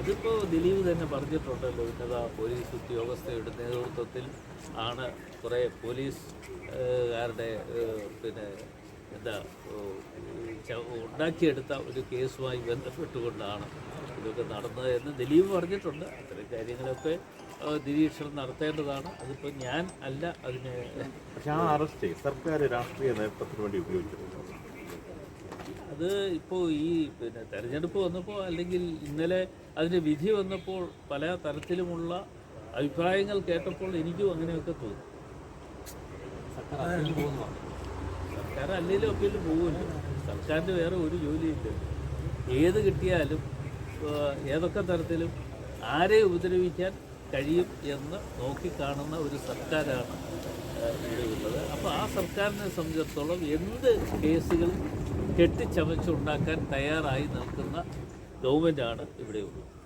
അതിപ്പോൾ ദിലീപ് തന്നെ പറഞ്ഞിട്ടുണ്ടല്ലോ ഉന്നത പോലീസ് ഉദ്യോഗസ്ഥയുടെ നേതൃത്വത്തിൽ ആണ് കുറേ പോലീസ് ഏഹ്, കാരുടെ പിന്നെ എന്താ ഉണ്ടാക്കിയെടുത്ത ഒരു കേസുമായി ബന്ധപ്പെട്ടുകൊണ്ടാണ് ഇതൊക്കെ നടന്നത് എന്ന് ദിലീപ് പറഞ്ഞിട്ടുണ്ട്. അത്തരം കാര്യങ്ങളൊക്കെ നിരീക്ഷണം നടത്തേണ്ടതാണ്. അതിപ്പോൾ ഞാൻ അല്ല അതിനെ പക്ഷേ ആ അറസ്റ്റ് സർക്കാർ രാഷ്ട്രീയ നേതൃത്വത്തിന് വേണ്ടി ഉപയോഗിച്ചിട്ടുണ്ട്. അത് ഇപ്പോൾ ഈ പിന്നെ തെരഞ്ഞെടുപ്പ് വന്നപ്പോൾ അല്ലെങ്കിൽ ഇന്നലെ അതിന്റെ വിധി വന്നപ്പോൾ പല തരത്തിലുമുള്ള അഭിപ്രായങ്ങൾ കേട്ടപ്പോൾ എനിക്കും അങ്ങനെയൊക്കെ തോന്നി. സർക്കാർ അല്ലെങ്കിലും അപ്പീൽ പോകില്ല സർക്കാരിന്റെ വേറെ ഒരു ജോലിയില്ല. ഏത് കിട്ടിയാലും ഏതൊക്കെ തരത്തിലും ആരെ ഉപദ്രവിക്കാൻ കഴിയും എന്ന് നോക്കിക്കാണുന്ന ഒരു സർക്കാരാണ് ഇവിടെ ഉള്ളത്. അപ്പോൾ ആ സർക്കാരിനെ സംബന്ധിച്ചിടത്തോളം എന്ത് കേസുകൾ കെട്ടിച്ചമച്ചുണ്ടാക്കാൻ തയ്യാറായി നിൽക്കുന്ന ഗവൺമെന്റാണ് ഇവിടെ ഉള്ളത്.